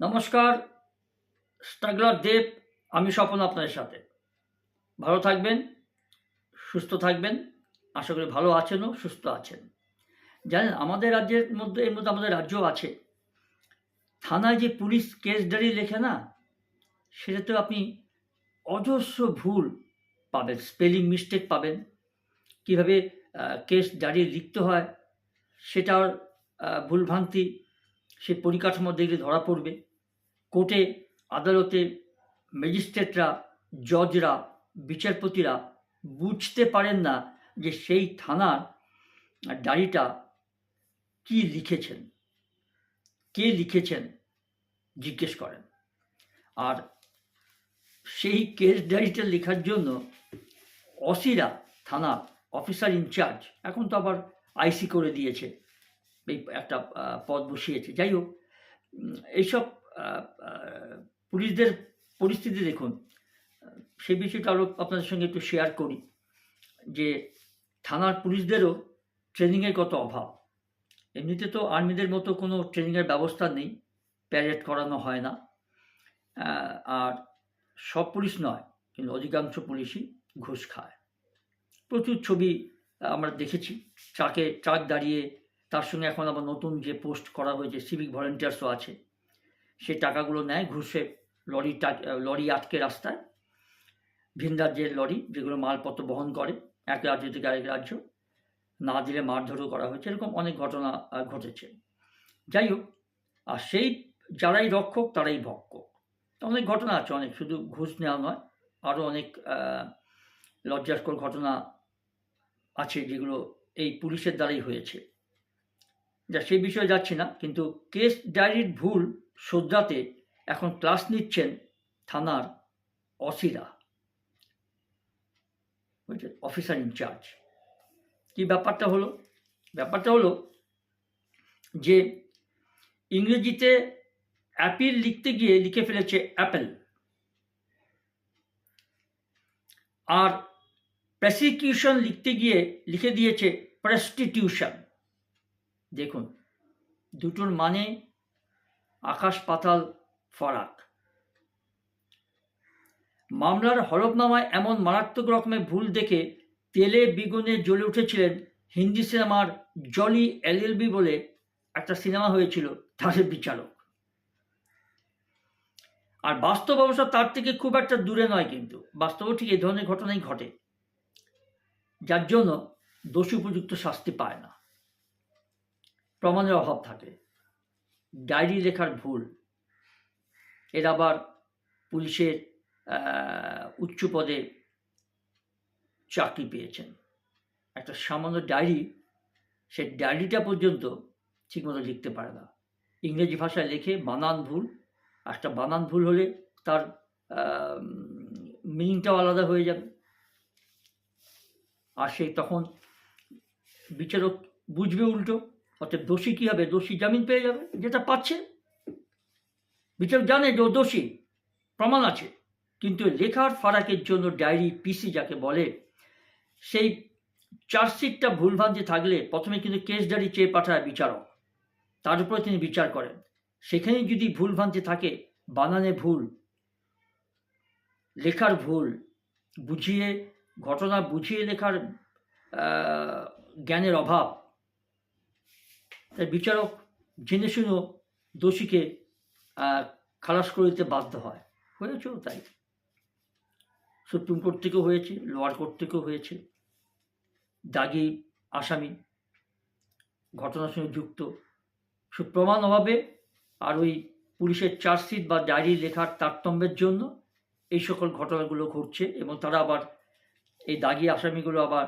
নমস্কার, স্ট্রাগলার দেব, আমি স্বপন আপনাদের সাথে। ভালো থাকবেন, সুস্থ থাকবেন, আশা করি ভালো আছেনও সুস্থ আছেন। জানেন, আমাদের রাজ্যের মধ্যে, এর মধ্যে আমাদের রাজ্য আছে। থানায় যে পুলিশ কেস ডায়েরি লেখে না, সেটাতে আপনি অজস্র ভুল পাবেন, স্পেলিং মিস্টেক পাবেন। কীভাবে কেস ডায়েরি লিখতে হয়, সেটার ভুলভ্রান্তি সে পরিকাঠামো দেখলে ধরা পড়বে। কোর্টে আদালতে ম্যাজিস্ট্রেটরা, জজরা, বিচারপতিরা বুঝতে পারেন না যে সেই থানার ডায়েরিটা কি লিখেছেন, কে লিখেছেন জিজ্ঞেস করেন। আর সেই কেস ডায়েরিটা লেখার জন্য অসিরা থানা অফিসার ইনচার্জ এখন তো আবার আইসি করে দিয়েছে, এই একটা পদ বসিয়েছে। যাই হোক এইসব পুলিশদের পরিস্থিতি দেখুন। সেই বিষয়টা আরও আপনাদের সঙ্গে একটু শেয়ার করি যে থানার পুলিশদেরও ট্রেনিংয়ের কত অভাব। এমনিতে তো আর্মিদের মতো কোনো ট্রেনিংয়ের ব্যবস্থা নেই প্যারেড করানো হয় না। আর সব পুলিশ নয়, কিন্তু অধিকাংশ পুলিশই ঘুষ খায়। প্রচুর ছবি আমরা দেখেছি, ট্রাকে ট্রাক দাঁড়িয়ে তার সঙ্গে এখন আবার নতুন যে পোস্ট করা হয়েছে সিভিক ভলেন্টিয়ার্সও আছে। সেই টাকাগুলো নেয়, ঘুষে লরি লরি আটকে রাস্তায়। ভিন রাজ্যের লরি, যেগুলো মালপত্র বহন করে, এক রাজ্য থেকে আরেক রাজ্য। না দিলে মারধরও করা হয়েছে, এরকম অনেক ঘটনা ঘটেছে। যাই হোক, আর সেই যারাই রক্ষক, তারাই ভক্ষক অনেক ঘটনা আছে, অনেক। শুধু ঘুষ নেওয়া নয় আরও অনেক লজ্জাস্কর ঘটনা আছে, যেগুলো এই পুলিশের দ্বারাই হয়েছে। যা, সেই বিষয়ে যাচ্ছি না, কিন্তু কেস ডায়েরির ভুল শোধরাতে এখন ক্লাস নিচ্ছেন থানার অসিরা অফিসার ইনচার্জ কি ব্যাপারটা হলো? ব্যাপারটা হলো যে ইংরেজিতে অ্যাপিল লিখতে গিয়ে লিখে ফেলেছে অ্যাপেল আর প্রসিকিউশন লিখতে গিয়ে লিখে দিয়েছে প্রস্টিটিউশন দেখুন, দুটোর মানে আকাশ পাতাল, ফারাক। মামলার হরফনামায় এমন মারাত্মক রকমের ভুল দেখে তেলে বিগুনে জ্বলে উঠেছিলেন হিন্দি সিনেমার জলি এলএলবি বলে একটা সিনেমা হয়েছিল তাদের বিচারক। আর বাস্তব অবস্থা তার থেকে খুব একটা দূরে নয় কিন্তু বাস্তবেও ঠিক এই ধরনের ঘটনাই ঘটে। যার জন্য দোষী উপযুক্ত শাস্তি পায় না। প্রমাণের অভাব থাকে। ডায়েরি লেখার ভুল। এর আবার পুলিশের উচ্চ পদে চাকরি পেয়েছেন। একটা সামান্য ডায়েরি, সে ডায়েরিটা পর্যন্ত ঠিকমতো লিখতে পারে না। ইংরেজি ভাষায় লেখে বানান ভুল একটা বানান ভুল হলে তার মিনিংটাও আলাদা হয়ে যাবে। আর সেই তখন বিচারক বুঝবে উল্টো অর্থাৎ দোষী কী হবে? দোষী জামিন পেয়ে যাবে, যেটা পাচ্ছে। বিচারক জানে যে ও দোষী, প্রমাণ আছে। কিন্তু লেখার ফারাকের জন্য ডায়েরি পিসি যাকে বলে, সেই চার্জশিটটা ভুলভ্রান্তি থাকলে প্রথমে কিন্তু কেস ডায়েরি চেয়ে পাঠায় বিচারক। তার উপরে তিনি বিচার করেন। সেখানে যদি ভুলভ্রান্তি থাকে, বানানে ভুল, লেখার ভুল, বুঝিয়ে, ঘটনা বুঝিয়ে লেখার জ্ঞানের অভাব তাই বিচারক জেনে শুনেও দোষীকে খালাস করে দিতে বাধ্য হয়। হয়েছেও তাই। সুপ্রিম কোর্ট থেকেও হয়েছে, লোয়ার কোর্ট থেকেও হয়েছে। দাগি আসামি ঘটনার সঙ্গে যুক্ত। সুপ্রমাণ অভাবে আর ওই পুলিশের চার্জশিট বা ডায়েরি লেখার তারতম্যের জন্য এই সকল ঘটনাগুলো ঘটছে এবং তারা আবার এই দাগি আসামিগুলো আবার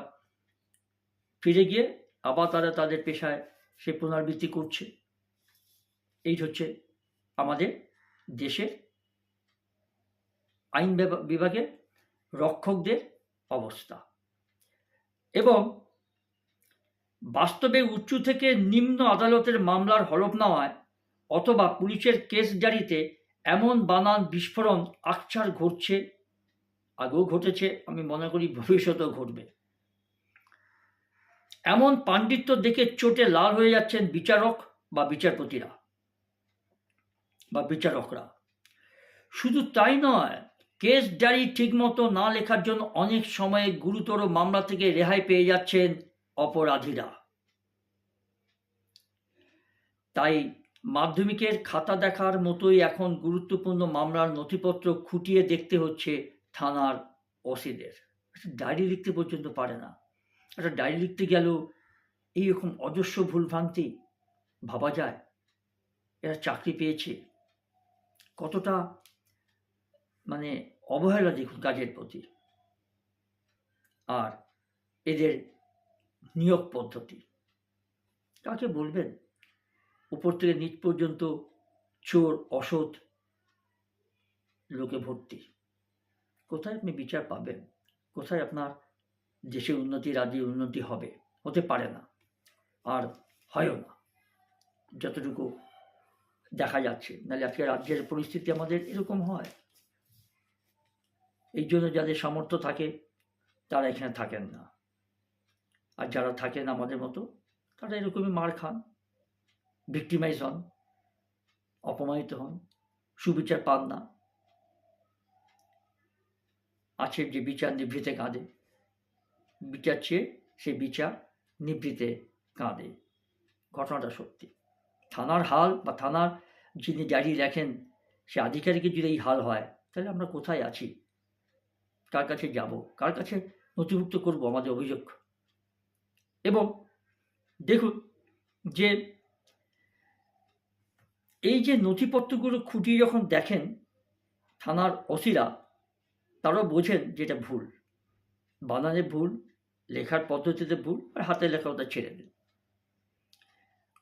ফিরে গিয়ে আবার তারা তাদের পেশায় সে পুনরাবৃত্তি করছে। এই হচ্ছে আমাদের দেশের আইন বিভা- বিভাগের রক্ষকদের অবস্থা। এবং বাস্তবে উচ্চ থেকে নিম্ন আদালতের মামলার হলফ হলফনামায় অথবা পুলিশের কেস জারিতে এমন বানান বিস্ফোরণ আকছার ঘটছে, আগেও ঘটেছে, আমি মনে করি ভবিষ্যতেও ঘটবে। এমন পাণ্ডিত্য দেখে চোটে লাল হয়ে যাচ্ছেন বিচারক বা বিচারপতিরা বা বিচারকরা। শুধু তাই নয়, কেস ডায়েরি ঠিকমতো না লেখার জন্য অনেক সময়ে গুরুতর মামলা থেকে রেহাই পেয়ে যাচ্ছেন অপরাধীরা। তাই মাধ্যমিকের খাতা দেখার মতোই এখন গুরুত্বপূর্ণ মামলার নথিপত্র খুঁটিয়ে দেখতে হচ্ছে থানার ওসিদের। ডায়েরি লিখতে পর্যন্ত পারে না। একটা ডায়েরি লিখতে গেলেও এইরকম অজস্র ভুল ভুলভ্রান্তি ভাবা যায়। এরা চাকরি পেয়েছে। কতটা মানে অবহেলা দেখুন কাজের প্রতি। আর এদের নিয়োগ পদ্ধতি। কাকে বলবেন? উপর থেকে নিচ পর্যন্ত চোর, অসৎ লোকে ভর্তি। কোথায় আপনি বিচার পাবেন? কোথায় আপনার দেশের উন্নতি রাজ্যের উন্নতি হবে, হতে পারে না, আর হয়ও না। যতটুকু দেখা যাচ্ছে, নাহলে আজকে রাজ্যের পরিস্থিতি আমাদের এরকম হয়। এই জন্য যাদের সামর্থ্য থাকে, তারা এখানে থাকেন না। আর যারা থাকেন আমাদের মতো, তারা এরকমই মার খান ভিক্টিমাইজ হন, অপমানিত হন, সুবিচার পান না। আছে যে বিচার নিভৃতে কাঁদে বিচার চেয়ে সে বিচার নিবৃতে কাঁদে। ঘটনাটা সত্যি। থানার হাল বা থানার যিনি ডায়েরি লেখেন, সে আধিকারিকের যদি এই হাল হয়, তাহলে আমরা কোথায় আছি? কার কাছে যাব? কার কাছে নথিভুক্ত করব আমাদের অভিযোগ? এবং দেখুন যে এই যে নথিপত্রগুলো খুঁটিয়ে যখন দেখেন, থানার ওসিরা, তারাও বোঝেন যে এটা ভুল। বানানে ভুল, লেখার পদ্ধতিতে ভুল, আর হাতে লেখা ওটা ছেড়ে দিন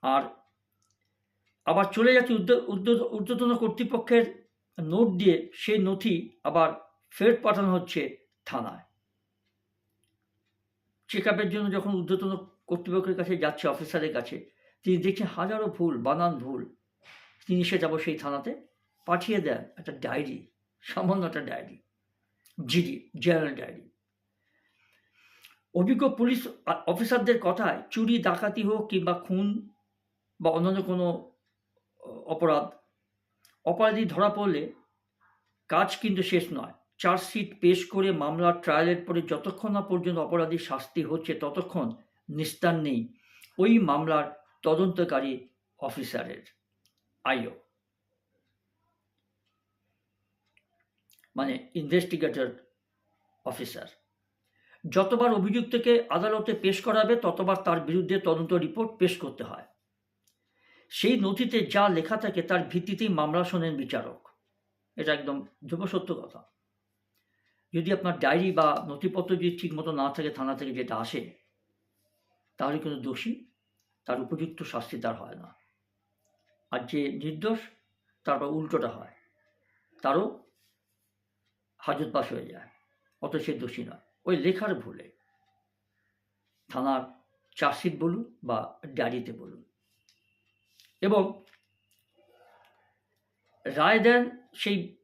আর আবার চলে যাচ্ছে ঊর্ধ্বতন কর্তৃপক্ষের নোট দিয়ে সেই নথি আবার ফেরত পাঠানো হচ্ছে থানায়। চেক আপের জন্য যখন ঊর্ধ্বতন কর্তৃপক্ষের কাছে যাচ্ছে, অফিসারের কাছে, তিনি দেখছেন হাজারো ভুল, বানান ভুল, তিনি সেটা আবার সেই থানাতে, পাঠিয়ে দেন একটা ডায়েরি, সামান্য একটা ডায়েরি, জিডি, জেনারেল ডায়েরি। অভিজ্ঞ পুলিশ অফিসারদের কথায় চুরি, ডাকাতি হোক কিংবা খুন বা অন্যান্য কোনো অপরাধ, অপরাধী ধরা পড়লে কাজ কিন্তু শেষ নয়। চার্জশিট পেশ করে মামলার ট্রায়ালের পরে যতক্ষণ না পর্যন্ত অপরাধীর শাস্তি হচ্ছে, ততক্ষণ নিস্তার নেই ওই মামলার তদন্তকারী অফিসারের আইও। মানে ইনভেস্টিগেটর অফিসার। যতবার অভিযুক্তকে আদালতে পেশ করাবে, ততবার তার বিরুদ্ধে তদন্ত রিপোর্ট পেশ করতে হয়। সেই নথিতে যা লেখা থাকে তার ভিত্তিতেই মামলা শোনেন বিচারক। এটা একদম ধ্রুবসত্য কথা। যদি আপনার ডায়েরি বা নথিপত্র যদি ঠিকমতো না থাকে, থানা থেকে যেটা আসে, তাহলে কোনো দোষী, তার উপযুক্ত শাস্তি তার হয় না। আর যে নির্দোষ তারপর উল্টোটা হয়। তারও হাজত পাশ হয়ে যায় অত সে দোষী নয়। ওই লেখার ভুলে থানার চার্জশিট বলুন বা ডায়েরিতে বলুন। এবং রায় দেন সেই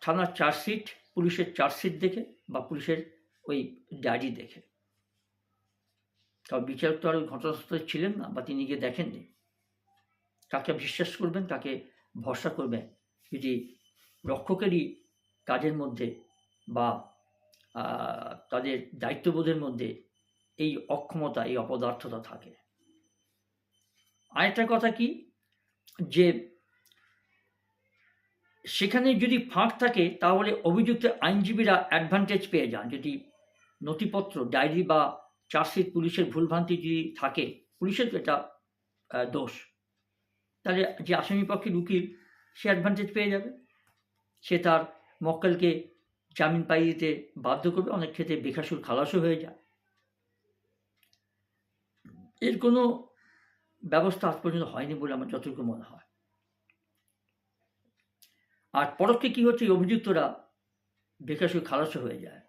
থানার চার্জশিট, পুলিশের চার্জশিট দেখে বা পুলিশের ওই ডায়েরি দেখে। কারণ বিচারক তো আর ঘটনাস্থলে ছিলেন না বা তিনি গিয়ে দেখেননি। কাকে বিশ্বাস করবেন কাকে ভরসা করবেন যদি রক্ষকেরই কাজের মধ্যে বা তাদের দায়িত্ববোধের মধ্যে এই অক্ষমতা, এই অপদার্থতা থাকে। আরেকটা কথা কি? যে সেখানে যদি ফাঁক থাকে, তাহলে অভিযুক্ত আইনজীবীরা অ্যাডভান্টেজ পেয়ে যান। যদি নথিপত্র, ডায়েরি বা চার্জশিট, পুলিশের ভুলভ্রান্তি যদি থাকে পুলিশের এটা দোষ। তাহলে যে আসামি পক্ষের উকিল, সে অ্যাডভান্টেজ পেয়ে যাবে। সে তার মক্কেলকে জামিন পাইয়ে দিতে বাধ্য করবে, অনেক ক্ষেত্রে বেখাসুর খালাসও হয়ে যায়। এর কোনো ব্যবস্থা আজ পর্যন্ত হয়নি বলে আমার যতটুকু মনে হয়। আর পরোক্ষে কী হচ্ছে অভিযুক্তরা বেকাসুর খালাসও হয়ে যায়,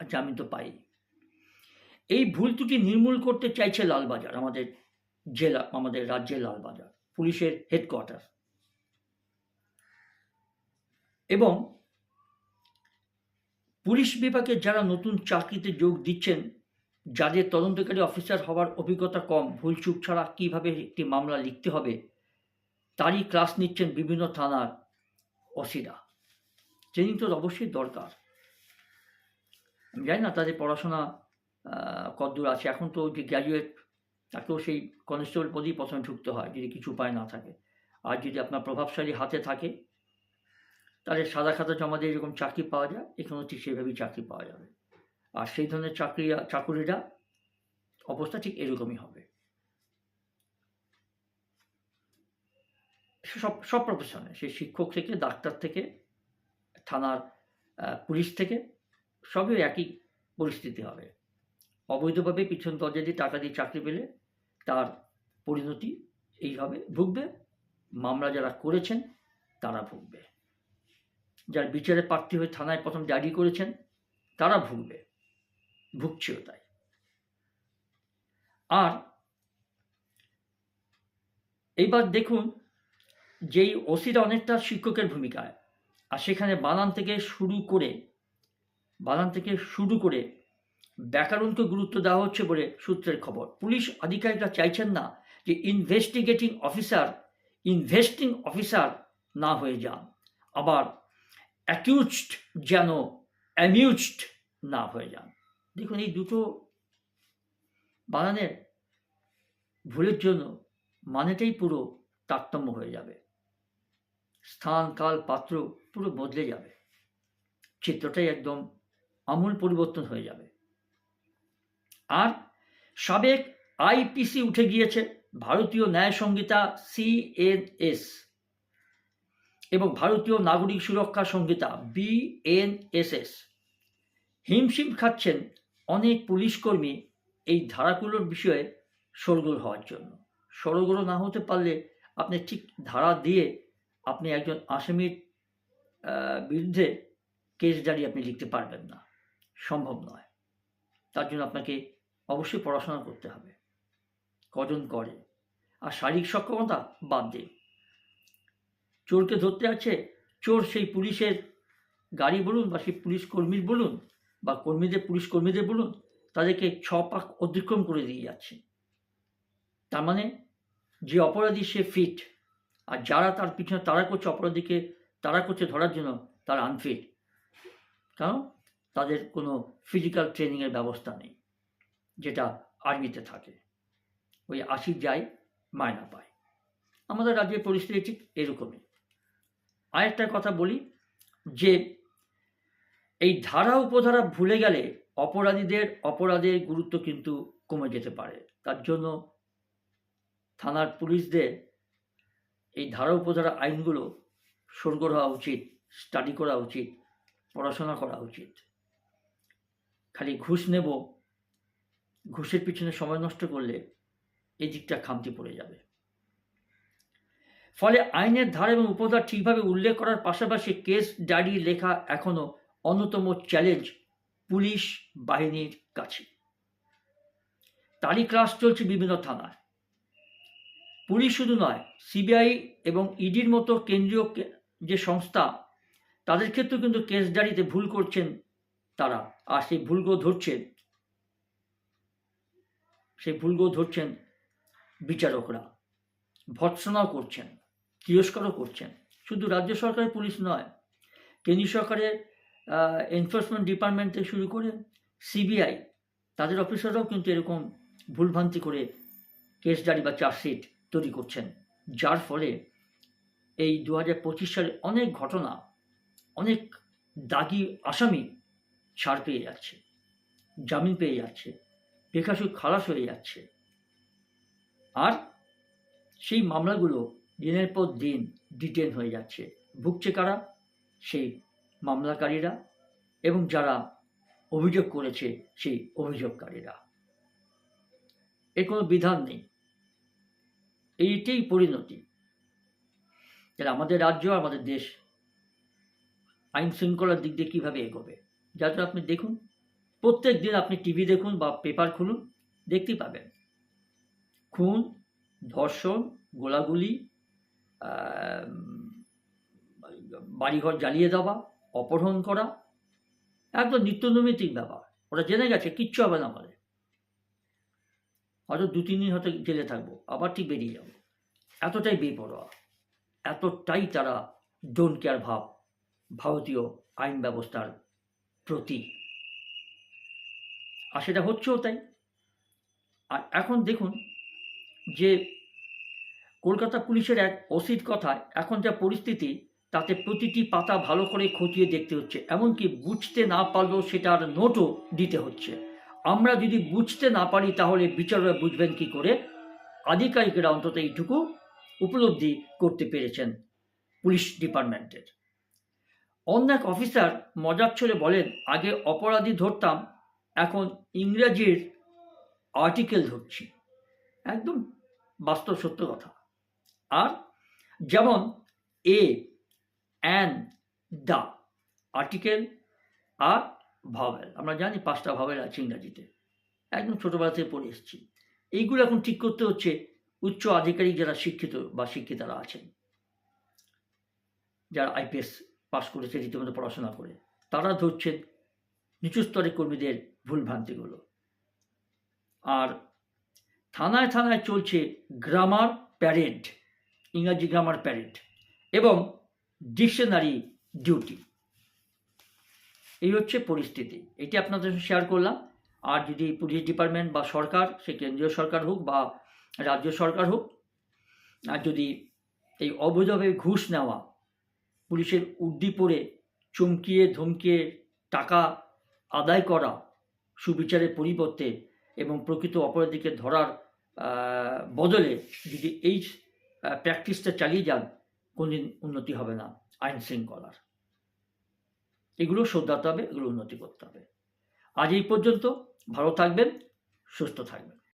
আর জামিন তো পাই এই ভুল ত্রুটি নির্মূল করতে চাইছে লালবাজার, আমাদের জেলা, আমাদের রাজ্যের লালবাজার, পুলিশের হেডকোয়ার্টার এবং পুলিশ বিভাগে যারা নতুন চাকরিতে যোগ দিচ্ছেন যাদের তদন্তকারী অফিসার হওয়ার অভিজ্ঞতা কম ভুলচুক ছাড়া কীভাবে একটি মামলা লিখতে হবে তারই ক্লাস নিচ্ছেন বিভিন্ন থানার অসিরা ট্রেনিং তো অবশ্যই দরকার। আমি জানি না তাদের পড়াশোনা আহ, কতদূর আছে। এখন তো যে গ্র্যাজুয়েট তাকেও সেই কনস্টেবল পদেই প্রথমে ঢুকতে হয় যদি কিছু উপায় না থাকে। আর যদি আপনার প্রভাবশালী হাতে থাকে তাহলে সাদা খাতা জমা দিয়ে যেরকম চাকরি পাওয়া যায়, এখানেও ঠিক সেভাবেই চাকরি পাওয়া যাবে। আর সেই ধরনের চাকরি চাকুরিরা অবস্থা ঠিক এরকমই হবে। সব সব প্রফেশনে, সে শিক্ষক থেকে, ডাক্তার থেকে, থানার পুলিশ থেকে, সবই একই পরিস্থিতি হবে। অবৈধভাবে পিছন দরজা দিয়ে টাকা দিয়ে চাকরি পেলে তার পরিণতি এই হবে। ভুগবে, মামলা যারা করেছেন তারা ভুগবে। যার বিচারে প্রার্থী হয়ে থানায় প্রথম ডায়েরি করেছেন, তারা ভুগবে। ভুগছেও তাই। আর এইবার দেখুন, যেই ওসিরা অনেকটা শিক্ষকের ভূমিকায়, আর সেখানে বানান থেকে শুরু করে বানান থেকে শুরু করে ব্যাকরণকে গুরুত্ব দেওয়া হচ্ছে বলে সূত্রের খবর। পুলিশ আধিকারিকরা চাইছেন না যে ইনভেস্টিগেটিং অফিসার ইনভেস্টিং অফিসার না হয়ে যান। আবার অ্যাকিউজড যেন অ্যামিউজড না হয়ে যান। দেখুন, এই দুটো বানানের ভুলের জন্য মানেটাই পুরো তারতম্য হয়ে যাবে। স্থান, কাল, পাত্র পুরো বদলে যাবে। চিত্রটাই একদম আমূল পরিবর্তন হয়ে যাবে। আর সাবেক আইপিসি উঠে গিয়েছে, ভারতীয় ন্যায় সংহিতা সিএনএস এবং ভারতীয় নাগরিক সুরক্ষা সংহিতা বিএনএসএস হিমশিম খাচ্ছেন অনেক পুলিশকর্মী এই ধারাগুলোর বিষয়ে সরগোল হওয়ার জন্য। সরগোল না হতে পারলে আপনি ঠিক ধারা দিয়ে আপনি একজন আসামির বিরুদ্ধে কেস জারি আপনি লিখতে পারবেন না। সম্ভব নয়। তার জন্য আপনাকে অবশ্যই পড়াশোনা করতে হবে। কজন করে? আর শারীরিক সক্ষমতা বাদ দিন। চোরকে ধরতে আছে। চোর সেই পুলিশের গাড়ি বলুন বা সেই পুলিশ কর্মীর বলুন বা কর্মীদের, পুলিশ কর্মীদের বলুন, তাদেরকে ছ পাক অতিক্রম করে দিয়ে যাচ্ছে। তার মানে যে অপরাধী সে ফিট আর যারা তার পিছনে তারা করছে অপরাধীকে তারা করছে ধরার জন্য, তারা আনফিট কারণ তাদের কোনো ফিজিক্যাল ট্রেনিংয়ের ব্যবস্থা নেই, যেটা আর্মিতে থাকে। ওই আশি যায়, মায়না পায়। আমাদের রাজ্যের পরিস্থিতি ঠিক এরকমই। আরেকটা কথা বলি, যে এই ধারা উপধারা ভুলে গেলে অপরাধীদের অপরাধের গুরুত্ব কিন্তু কমে যেতে পারে। তার জন্য থানার পুলিশদের এই ধারা উপধারা আইনগুলো সরগর হওয়া উচিত স্টাডি করা উচিত, পড়াশোনা করা উচিত। খালি ঘুষ নেব, ঘুষের পিছনে সময় নষ্ট করলে এই দিকটা খামতি পড়ে যাবে। ফলে আইনের ধারা এবং উপধার ঠিকভাবে উল্লেখ করার পাশাপাশি কেস ডায়েরি লেখা এখনও অন্যতম চ্যালেঞ্জ পুলিশ বাহিনীর কাছে। তারই ক্লাস চলছে বিভিন্ন থানায়। পুলিশ শুধু নয়, সিবিআই এবং ইডির মতো কেন্দ্রীয় যে সংস্থা, তাদের ক্ষেত্রেও কিন্তু কেস ডায়েরিতে ভুল করছেন তারা। আর সেই ভুলগুলো ধরছেন, সেই ভুলগুলো ধরছেন বিচারকরা। ভৎসনাও করছেন। তিরস্কারও করছেন। শুধু রাজ্য সরকারের পুলিশ নয়, কেন্দ্রীয় সরকারের এনফোর্সমেন্ট ডিপার্টমেন্ট থেকে শুরু করে সিবিআই তাদের অফিসাররাও কিন্তু এরকম ভুলভ্রান্তি করে কেস ডায়েরি বা চার্জশিট তৈরি করছেন। যার ফলে এই দু হাজার পঁচিশ সালে অনেক ঘটনা, অনেক দাগি আসামি ছাড় পেয়ে যাচ্ছে, জামিন পেয়ে যাচ্ছে বেকাসু খালাস হয়ে যাচ্ছে। আর সেই মামলাগুলো দিনের পর দিন ডিটেন হয়ে যাচ্ছে। ভুগছে কারা? সেই মামলাকারীরা এবং যারা অভিযোগ করেছে সেই অভিযোগকারীরা। এর কোনো বিধান নেই। এইটাই পরিণতি। তাহলে আমাদের রাজ্য, আমাদের দেশ আইন শৃঙ্খলার দিক দিয়ে কীভাবে এগোবে? জন্য আপনি দেখুন, প্রত্যেক দিন আপনি টিভি দেখুন বা পেপার খুলুন, দেখতেই পাবেন। খুন, ধর্ষণ, গোলাগুলি বাড়িঘর জ্বালিয়ে দেওয়া, অপহরণ করা, একদম নিত্যনৈমিত্তিক ব্যাপার। ওরা জেনে গেছে, কিচ্ছু হবে না আমাদের হয়তো দু, তিন দিন হয়তো জেলে থাকব, আবার ঠিক বেরিয়ে যাব। এতটাই বেপরোয়া। এতটাই তারা ডোন্ট কেয়ার ভাব, ভারতীয় আইন ব্যবস্থার প্রতি। আর সেটা হচ্ছেও তাই। আর এখন দেখুন যে কলকাতা পুলিশের এক ওসির কথায়, এখন যা পরিস্থিতি, তাতে প্রতিটি পাতা ভালো করে খতিয়ে দেখতে হচ্ছে, এমনকি বুঝতে না পারলেও সেটার নোটও দিতে হচ্ছে। আমরা যদি বুঝতে না পারি, তাহলে বিচারকরা বুঝবেন কি করে? আধিকারিকরা অন্তত এইটুকু উপলব্ধি করতে পেরেছেন পুলিশ ডিপার্টমেন্টের। অন্য এক অফিসার মজার ছলে বলেন, আগে অপরাধী ধরতাম, এখন ইংরাজির আর্টিকেল ধরছি। একদম বাস্তব সত্য কথা। আর যেমন এ অ্যান দা আর্টিকেল আর ভাবেল আমরা জানি পাঁচটা ভাওয়েল আছে ইংরাজিতে। একদম ছোটোবেলা থেকে পড়ে এসেছি। এইগুলো এখন ঠিক করতে হচ্ছে উচ্চ আধিকারিক যারা শিক্ষিত বা শিক্ষিতারা আছেন। যারা আইপিএস পাশ করেছে রীতিমতো পড়াশোনা করে। তারা ধরছেন নিচু স্তরের কর্মীদের ভুলভ্রান্তিগুলো। আর থানায় থানায় চলছে গ্রামার প্যারেড ইংরাজি গ্রামার প্যারেড এবং ডিকশনারি ডিউটি এই হচ্ছে পরিস্থিতি। এটি আপনাদের শেয়ার করলাম। আর যদি পুলিশ ডিপার্টমেন্ট বা সরকার, সে কেন্দ্রীয় সরকার হোক বা রাজ্য সরকার হোক, আর যদি এই অবৈধভাবে ঘুষ নেওয়া, পুলিশের উড্ডি পড়ে চমকিয়ে, ধমকিয়ে টাকা আদায় করা সুবিচারের পরিবর্তে এবং প্রকৃত অপরাধীকে ধরার বদলে যদি এই প্র্যাকটিসটা চালিয়ে যান, কোনদিন উন্নতি হবে না, আইন শৃঙ্খলার। এগুলো শ্রদ্ধাতে হবে, এগুলো উন্নতি করতে হবে। আজ এই পর্যন্ত, ভালো থাকবেন, সুস্থ থাকবেন।